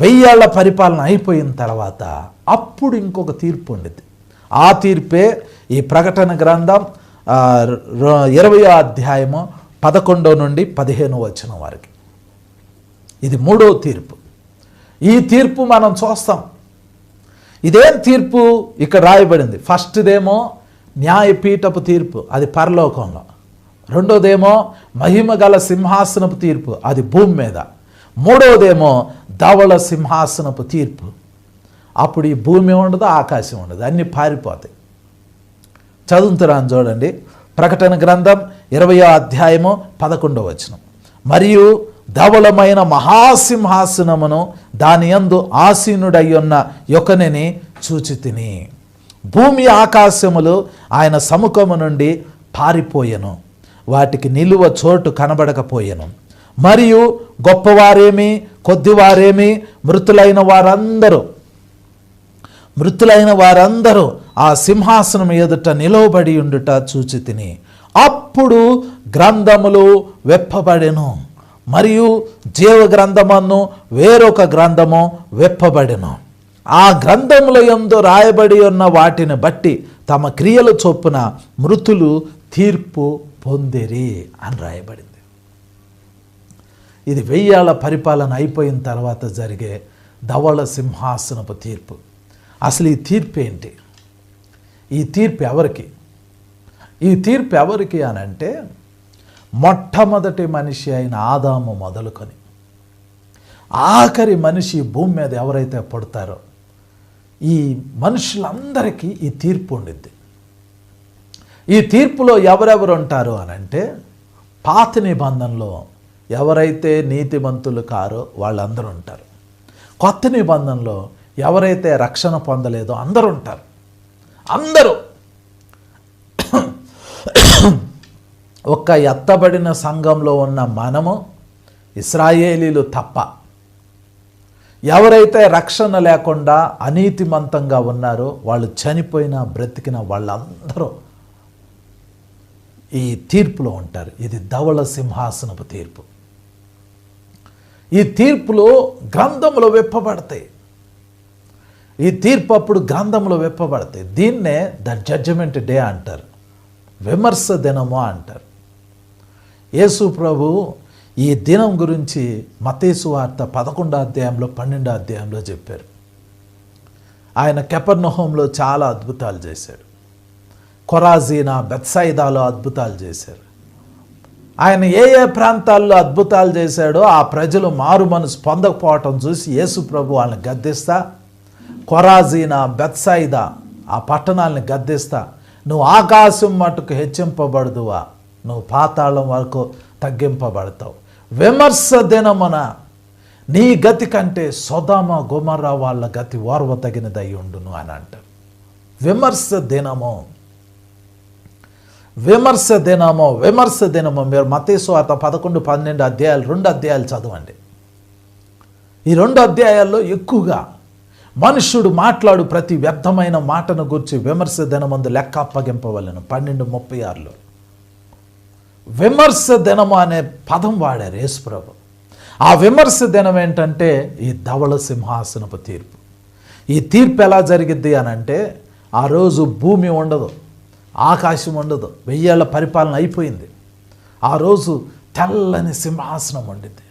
వెయ్యేళ్ళ పరిపాలన అయిపోయిన తర్వాత అప్పుడు ఇంకొక తీర్పు ఉండేది ఆ తీర్పే ఈ ప్రకటన గ్రంథం ఇరవై ఇరవయో అధ్యాయము పదకొండో నుండి పదిహేను వచ్చిన వారికి. ఇది మూడో తీర్పు. ఈ తీర్పు మనం చూస్తాం. ఇదేం తీర్పు? ఇక్కడ రాయబడింది. ఫస్ట్దేమో న్యాయపీఠపు తీర్పు అది పరలోకంలో. రెండోదేమో మహిమ గల సింహాసనపు తీర్పు అది భూమి మీద. మూడవదేమో ధవళ సింహాసనపు తీర్పు. అప్పుడు ఈ భూమి ఉండదు ఆకాశం ఉండదు. అన్నీ పారిపోతాయి. చదువుతున్నాను చూడండి. ప్రకటన గ్రంథం ఇరవయో అధ్యాయము పదకొండవ వచనం. మరియు ధవళమైన మహాసింహాసనమును దాని యందు ఆసీనుడై ఉన్న యొకనిని చూచి తిని భూమి ఆకాశములు ఆయన సముఖము నుండి పారిపోయెను. వాటికి నిలువ చోటు కనబడకపోయెను. మరియు గొప్పవారేమి కొద్దివారేమి మృతులైన వారందరూ. మృతులైన వారందరూ ఆ సింహాసనం ఎదుట నిలవబడి ఉండుట చూచి తిని అప్పుడు గ్రంథములు వెప్పబడెను మరియు జీవ గ్రంథమన్ను వేరొక గ్రంథము వెప్పబడెను. ఆ గ్రంథముల ఎందు రాయబడి ఉన్న వాటిని బట్టి తమ క్రియల చొప్పున మృతులు తీర్పు పొందిరి అని రాయబడింది. ఇది వెయ్యాల పరిపాలన అయిపోయిన తర్వాత జరిగే ధవళ సింహాసనపు తీర్పు. అసలు ఈ తీర్పు ఏంటి? ఈ తీర్పు ఎవరికి? ఈ తీర్పు ఎవరికి అని అంటే మొట్టమొదటి మనిషి అయిన ఆదాము మొదలుకొని ఆఖరి మనిషి భూమి మీద ఎవరైతే పడతారో ఈ మనుషులందరికీ ఈ తీర్పు ఉండిద్ది. ఈ తీర్పులో ఎవరెవరు ఉంటారు అనంటే పాత నిబంధనలో ఎవరైతే నీతిమంతులు కారో వాళ్ళందరూ ఉంటారు. కొత్త నిబంధనలో ఎవరైతే రక్షణ పొందలేదో అందరూ ఉంటారు. అందరూ ఒక్క ఎత్తబడిన సంఘంలో ఉన్న మనము ఇస్రాయేలీలు తప్ప ఎవరైతే రక్షణ లేకుండా అనీతిమంతంగా ఉన్నారో వాళ్ళు చనిపోయిన బ్రతికిన వాళ్ళందరూ ఈ తీర్పులో ఉంటారు. ఇది ధవళ సింహాసనపు తీర్పు. ఈ తీర్పులో గ్రంథములో విప్పబడతాయి. ఈ తీర్పు అప్పుడు గ్రంథంలో విప్పబడతాయి. దీన్నే ద జడ్జిమెంట్ డే అంటారు. విమర్శ దినము అంటారు. యేసు ప్రభు ఈ దినం గురించి మతేసు వార్త పదకొండో అధ్యాయంలో పన్నెండో అధ్యాయంలో చెప్పారు. ఆయన కెపర్నహోంలో చాలా అద్భుతాలు చేశాడు. కొరాజీనా బెత్సైదాలో అద్భుతాలు చేశారు. ఆయన ఏ ఏ ప్రాంతాల్లో అద్భుతాలు చేశాడో ఆ ప్రజలు మారు మనసు పొందకపోవటం చూసి యేసు ప్రభు వాళ్ళని గద్దిస్తా కొరాజీనా బెత్సాయిదా ఆ పట్టణాలని గద్దిస్తా. నువ్వు ఆకాశం మటుకు హెచ్చింపబడదువా? నువ్వు పాతాళం వరకు తగ్గింపబడతావు. విమర్శ దినమున నీ గతి కంటే సొదామ గుమర్రా వాళ్ళ గతి ఓర్వ తగినదై ఉండును అని అంటారు. విమర్శ దినము విమర్శ దినము విమర్శ దినము మీరు మతేశ్వాత పదకొండు పన్నెండు అధ్యాయాలు రెండు అధ్యాయాలు చదవండి. ఈ రెండు అధ్యాయాల్లో ఎక్కువగా మనుష్యుడు మాట్లాడు ప్రతి వ్యర్థమైన మాటను గురించి విమర్శ దినమందు లెక్క అప్పగింపవలను. పన్నెండు ముప్పై ఆరులో. విమర్శ దినము అనే పదం వాడారు యేసుప్రభు. ఆ విమర్శ దినం ఏంటంటే ఈ ధవళ సింహాసనపు తీర్పు. ఈ తీర్పు ఎలా జరిగిద్ది అని అంటే ఆ రోజు భూమి ఉండదు. ఆకాశం ఉండదు వెయ్యేళ్ళ పరిపాలన అయిపోయింది. ఆ రోజు తెల్లని సింహాసనం ఉండిద్ది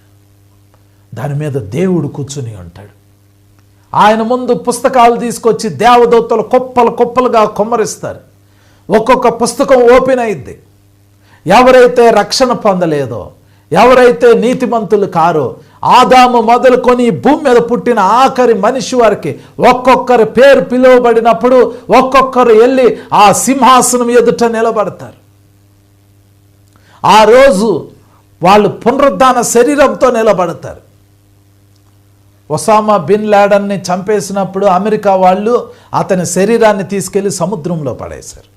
దాని మీద దేవుడు కూర్చుని ఉంటాడు. ఆయన ముందు పుస్తకాలు తీసుకొచ్చి దేవదూతలు కుప్పలు కుప్పలుగా కొమ్మరిస్తారు. ఒక్కొక్క పుస్తకం ఓపెన్ అయింది ఎవరైతే రక్షణ పొందలేదో ఎవరైతే నీతిమంతులు కారో ఆదాము మొదలుకొని భూమి మీద పుట్టిన ఆఖరి మనిషి వారికి ఒక్కొక్కరి పేరు పిలువబడినప్పుడు ఒక్కొక్కరు వెళ్ళి ఆ సింహాసనం ఎదుట నిలబడతారు. ఆ రోజు వాళ్ళు పునరుద్ధాన శరీరంతో నిలబడతారు. ఒసామా బిన్ లాడన్ని చంపేసినప్పుడు అమెరికా వాళ్ళు అతని శరీరాన్ని తీసుకెళ్ళి సముద్రంలో పడేశారు.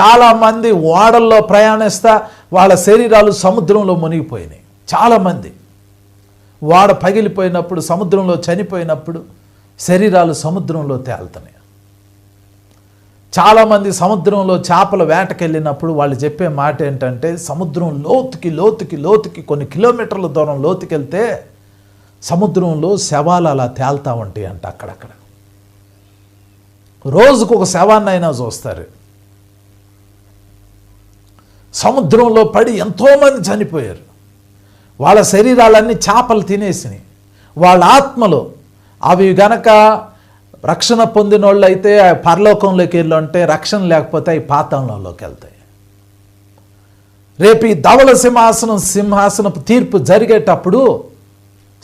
చాలామంది ఓడల్లో ప్రయాణిస్తా వాళ్ళ శరీరాలు సముద్రంలో మునిగిపోయినాయి. చాలామంది వాడ పగిలిపోయినప్పుడు సముద్రంలో చనిపోయినప్పుడు శరీరాలు సముద్రంలో తేలుతున్నాయి. చాలామంది సముద్రంలో చేపల వేటకెళ్ళినప్పుడు వాళ్ళు చెప్పే మాట ఏంటంటే సముద్రం లోతుకి లోతుకి లోతుకి కొన్ని కిలోమీటర్ల దూరం లోతుకెళ్తే సముద్రంలో శవాలు అలా తేల్తా ఉంటాయి అంట అక్కడక్కడ. రోజుకు ఒక శవాన్నైనా చూస్తారు. సముద్రంలో పడి ఎంతోమంది చనిపోయారు. వాళ్ళ శరీరాలన్నీ చేపలు తినేసినాయి. వాళ్ళ ఆత్మలు అవి గనక రక్షణ పొందిన వాళ్ళు అయితే పరలోకంలోకి వెళ్ళి ఉంటే రక్షణ లేకపోతే అవి పాతాళంలోకి వెళ్తాయి. రేపు ఈ ధవల సింహాసనం సింహాసనపు తీర్పు జరిగేటప్పుడు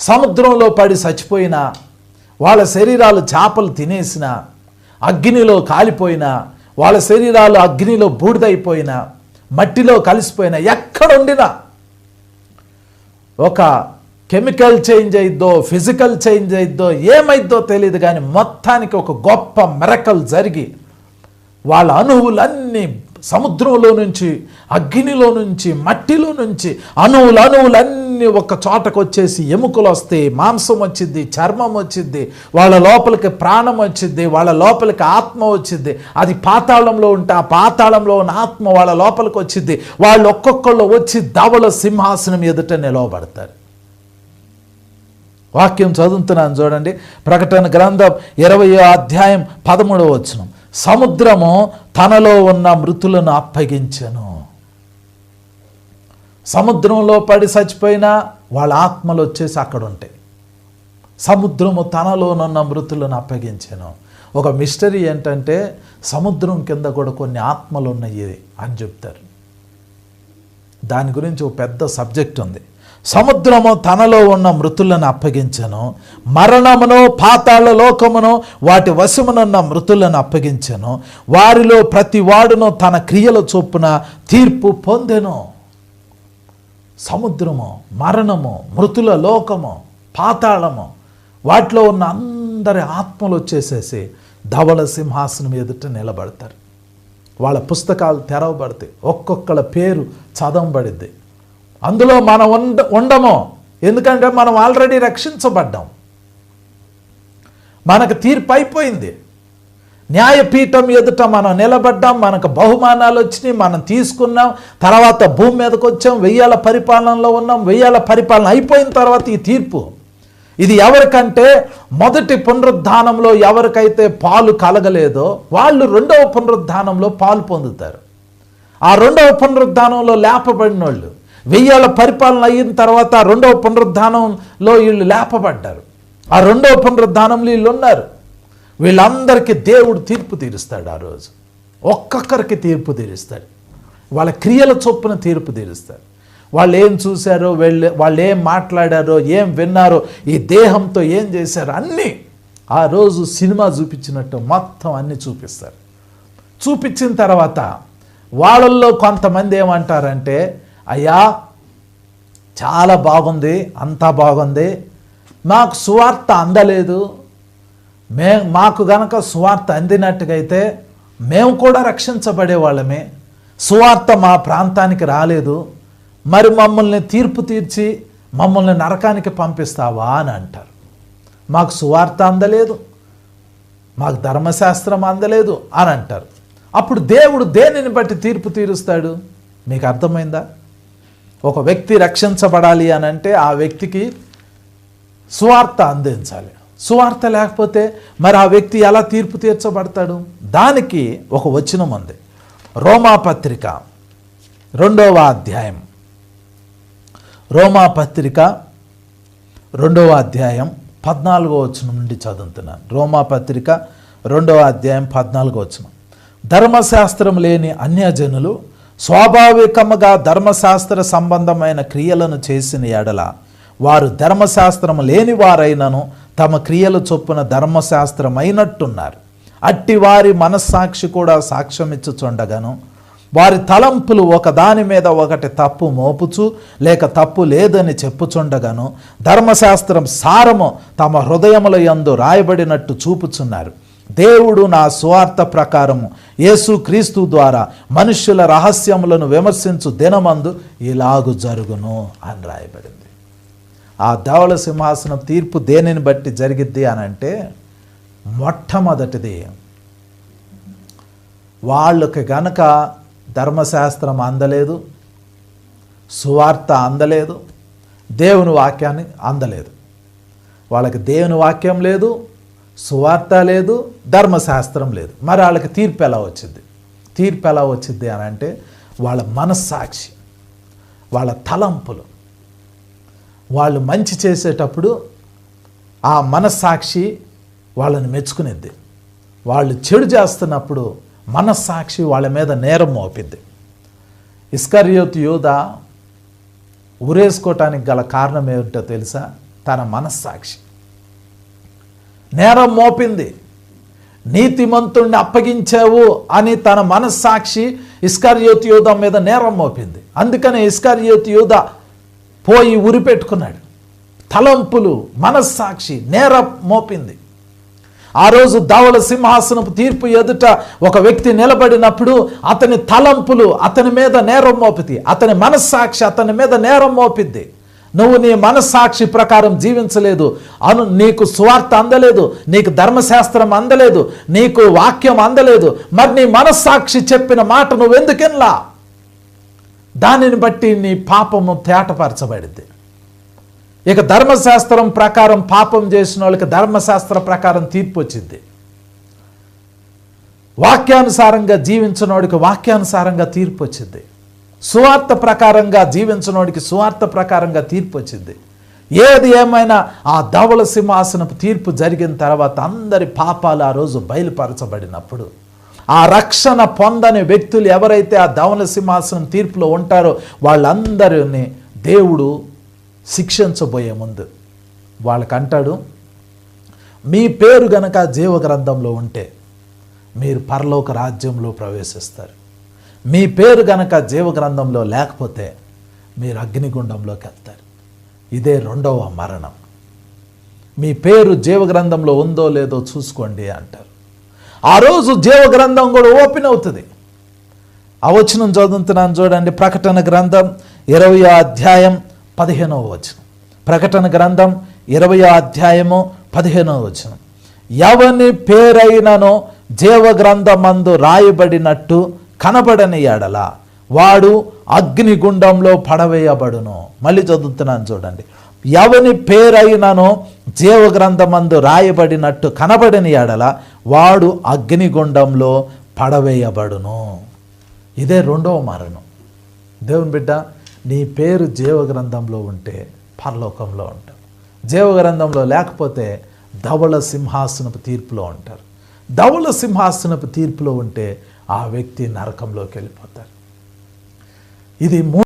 సముద్రంలో పడి చచ్చిపోయిన వాళ్ళ శరీరాలు చేపలు తినేసిన అగ్నిలో కాలిపోయిన వాళ్ళ శరీరాలు అగ్నిలో బూడిదైపోయినా మట్టిలో కలిసిపోయిన ఎక్కడుండినా ఒక కెమికల్ చేంజ్ అయిద్దో ఫిజికల్ చేంజ్ అయిద్దో ఏమైద్దో తెలియదు కానీ మొత్తానికి ఒక గొప్ప మెరకల్ జరిగి వాళ్ళ అణువులన్నీ సముద్రంలో నుంచి అగ్నిలో నుంచి మట్టిలో నుంచి అణువులు అణువులన్నీ ఒక చోటకు వచ్చేసి ఎముకలు వస్తాయి మాంసం వచ్చింది చర్మం వచ్చింది వాళ్ళ లోపలికి ప్రాణం వచ్చింది వాళ్ళ లోపలికి ఆత్మ వచ్చింది. అది పాతాళంలో ఉంటే ఆ పాతాళంలో ఉన్న ఆత్మ వాళ్ళ లోపలికి వచ్చింది. వాళ్ళు ఒక్కొక్కళ్ళు వచ్చి ధవల సింహాసనం ఎదుట నిలవబడతారు. వాక్యం చదువుతున్నాను చూడండి. ప్రకటన గ్రంథం ఇరవై అధ్యాయం పదమూడవ వచనం. సముద్రము తనలో ఉన్న మృతులను అప్పగించెను. సముద్రంలో పడి చచ్చిపోయినా వాళ్ళ ఆత్మలు వచ్చేసి అక్కడ ఉంటాయి సముద్రము తనలోనున్న మృతులను అప్పగించాను. ఒక మిస్టరీ ఏంటంటే సముద్రం కింద కూడా కొన్ని ఆత్మలు ఉన్నాయి అని చెప్తారు. దాని గురించి ఒక పెద్ద సబ్జెక్ట్ ఉంది. సముద్రము తనలో ఉన్న మృతులను అప్పగించను. మరణమును పాతాళ లోకమును వాటి వశమునున్న మృతులను అప్పగించను. వారిలో ప్రతి వాడును తన క్రియల చొప్పున తీర్పు పొందెను. సముద్రము మరణము మృతుల లోకము పాతాళము వాటిలో ఉన్న అందరి ఆత్మలు వచ్చేసేసి ధవల సింహాసనం ఎదుట నిలబడతారు. వాళ్ళ పుస్తకాలు తెరవబడతాయి. ఒక్కొక్కళ్ళ పేరు చదవబడిద్ది. అందులో మనం ఉండ ఉండము. ఎందుకంటే మనం ఆల్రెడీ రక్షించబడ్డాం. మనకు తీర్పు అయిపోయింది. న్యాయపీఠం ఎదుట మనం నిలబడ్డాం మనకు బహుమానాలు వచ్చినాయి మనం తీసుకున్నాం తర్వాత భూమి మీదకి వచ్చాం వెయ్యాల పరిపాలనలో ఉన్నాం వెయ్యాల పరిపాలన అయిపోయిన తర్వాత ఈ తీర్పు. ఇది ఎవరికంటే మొదటి పునరుద్ధానంలో ఎవరికైతే పాలు కలగలేదో వాళ్ళు రెండవ పునరుద్ధానంలో పాలు పొందుతారు. ఆ రెండవ పునరుద్ధానంలో లేపబడిన వాళ్ళు వెయ్యాల పరిపాలన అయిన తర్వాత రెండవ పునరుద్ధానంలో వీళ్ళు లేపబడ్డారు. ఆ రెండవ పునరుద్ధానంలో వీళ్ళు ఉన్నారు. వీళ్ళందరికీ దేవుడు తీర్పు తీరుస్తాడు ఆ రోజు. ఒక్కొక్కరికి తీర్పు తీరుస్తాడు. వాళ్ళ క్రియల చొప్పున తీర్పు తీరుస్తాడు. వాళ్ళు ఏం చూశారో వెళ్ళే వాళ్ళు ఏం మాట్లాడారో ఏం విన్నారో ఈ దేహంతో ఏం చేశారో అన్నీ ఆ రోజు సినిమా చూపించినట్టు మొత్తం అన్నీ చూపిస్తారు. చూపించిన తర్వాత వాళ్ళల్లో కొంతమంది ఏమంటారంటే అయ్యా చాలా బాగుంది అంతా బాగుంది. మాకు సువార్త అందలేదు. మే మాకు గనక సువార్త అందినట్టుగైతే మేము కూడా రక్షించబడే వాళ్ళమే. సువార్త మా ప్రాంతానికి రాలేదు. మరి మమ్మల్ని తీర్పు తీర్చి మమ్మల్ని నరకానికి పంపిస్తావా అని అంటారు. మాకు సువార్త అందలేదు. మాకు ధర్మశాస్త్రం అందలేదు అని అంటారు. అప్పుడు దేవుడు దేనిని బట్టి తీర్పు తీరుస్తాడు? మీకు అర్థమైందా? ఒక వ్యక్తి రక్షించబడాలి అని అంటే ఆ వ్యక్తికి సువార్త అందించాలి. సువార్త లేకపోతే మరి ఆ వ్యక్తి ఎలా తీర్పు తీర్చబడతాడు? దానికి ఒక వచనం ఉంది. రోమా పత్రిక రెండవ అధ్యాయం. రోమా పత్రిక రెండవ అధ్యాయం పద్నాలుగో వచనం నుండి చదువుతున్నాను. రోమా పత్రిక రెండవ అధ్యాయం పద్నాలుగో వచనం. ధర్మశాస్త్రం లేని అన్యజనులు స్వాభావికముగా ధర్మశాస్త్ర సంబంధమైన క్రియలను చేసిన ఎడల వారు ధర్మశాస్త్రం లేని వారైనను తమ క్రియలు చొప్పున ధర్మశాస్త్రమైనట్టున్నారు. అట్టి వారి మనస్సాక్షి కూడా సాక్ష్యమిచ్చుచుండగను. వారి తలంపులు ఒకదాని మీద ఒకటి తప్పు మోపుచు లేక తప్పు లేదని చెప్పుచుండగాను. ధర్మశాస్త్రం సారము తమ హృదయముల యందు రాయబడినట్టు చూపుచున్నారు. దేవుడు నా స్వార్థ ప్రకారము యేసు క్రీస్తు ద్వారా మనుష్యుల రహస్యములను విమర్శించు దినమందు ఇలాగు జరుగును అని రాయబడింది. ఆ ధవళ సింహాసనం తీర్పు దేనిని బట్టి జరిగిద్ది అని అంటే మొట్టమొదటిది వాళ్ళకి గనక ధర్మశాస్త్రం అందలేదు సువార్త అందలేదు దేవుని వాక్యాన్ని అందలేదు. వాళ్ళకి దేవుని వాక్యం లేదు సువార్త లేదు ధర్మశాస్త్రం లేదు. మరి వాళ్ళకి తీర్పు ఎలా వచ్చింది? తీర్పు ఎలా వచ్చింది అని అంటే వాళ్ళ మనస్సాక్షి వాళ్ళ తలంపులు. వాళ్ళు మంచి చేసేటప్పుడు ఆ మనస్సాక్షి వాళ్ళని మెచ్చుకునేది వాళ్ళు చెడు చేస్తున్నప్పుడు మనస్సాక్షి వాళ్ళ మీద నేరం మోపింది ఇస్కర్యోత్ యోధ ఉరేసుకోవటానికి గల కారణం ఏమిటో తెలుసా? తన మనస్సాక్షి. నేరం మోపింది. నీతిమంతుణ్ణి అప్పగించావు అని తన మనస్సాక్షి ఇస్కార్యోత్ యూధ మీద నేరం మోపింది. అందుకనే ఇస్కార్యోత్ యూధ పోయి ఉరి పెట్టుకున్నాడు. తలంపులు మనస్సాక్షి నేరం మోపింది. ఆ రోజు ధవల సింహాసనపు తీర్పు ఎదుట ఒక వ్యక్తి నిలబడినప్పుడు అతని తలంపులు అతని మీద నేరం మోపింది అతని మనస్సాక్షి అతని మీద నేరం మోపిద్ది. నువ్వు నీ మనస్సాక్షి ప్రకారం జీవించలేదు. అను నీకు స్వార్థ అందలేదు. నీకు ధర్మశాస్త్రం అందలేదు. నీకు వాక్యం అందలేదు. మరి నీ మనస్సాక్షి చెప్పిన మాట నువ్వెందుకెన్లా? దానిని బట్టి నీ పాపము తేటపరచబడింది. ఇక ధర్మశాస్త్రం ప్రకారం పాపం చేసిన వాళ్ళకి ధర్మశాస్త్ర ప్రకారం తీర్పు వచ్చింది. వాక్యానుసారంగా జీవించినోడికి వాక్యానుసారంగా తీర్పు వచ్చింది. సువార్త ప్రకారంగా జీవించినోడికి సువార్త ప్రకారంగా తీర్పు వచ్చింది. ఏది ఏమైనా ఆ ధవల సింహాసనపు తీర్పు జరిగిన తర్వాత అందరి పాపాలు ఆ రోజు బయలుపరచబడినప్పుడు ఆ రక్షణ పొందని వ్యక్తులు ఎవరైతే ఆ ధవల సింహాసనం తీర్పులో ఉంటారో వాళ్ళందరినీ దేవుడు శిక్షించబోయే ముందు వాళ్ళకంటాడు మీ పేరు గనక జీవ గ్రంథంలో ఉంటే మీరు పరలోక రాజ్యంలో ప్రవేశిస్తారు. మీ పేరు గనక జీవ గ్రంథంలో లేకపోతే మీరు అగ్నిగుండంలోకి వెళ్తారు. ఇదే రెండవ మరణం. మీ పేరు జీవ గ్రంథంలో ఉందో లేదో చూసుకోండి అంటారు. ఆ రోజు జీవగ్రంథం కూడా ఓపెన్ అవుతుంది. ఆ వచనం చదువుతున్నాను చూడండి. ప్రకటన గ్రంథం ఇరవై అధ్యాయం పదిహేనవ వచనం. ప్రకటన గ్రంథం ఇరవై అధ్యాయము పదిహేనవ వచనం. ఎవని పేరైనను జీవ గ్రంథమందు రాయబడినట్టు కనబడని ఎడల వాడు అగ్నిగుండంలో పడవేయబడును. మళ్ళీ చదువుతున్నాను చూడండి. ఎవని పేరైనను జీవగ్రంథమందు రాయబడినట్టు కనబడని ఎడల వాడు అగ్నిగుండంలో పడవేయబడును. ఇదే రెండవ మరణం. దేవుని బిడ్డ నీ పేరు జీవ గ్రంథంలో ఉంటే పరలోకంలో ఉంటావు. జీవగ్రంథంలో లేకపోతే ధవళ సింహాసనపు తీర్పులో ఉంటారు. ధవళ సింహాసనపు తీర్పులో ఉంటే ఆ వ్యక్తి నరకంలోకి వెళ్ళిపోతారు ఇది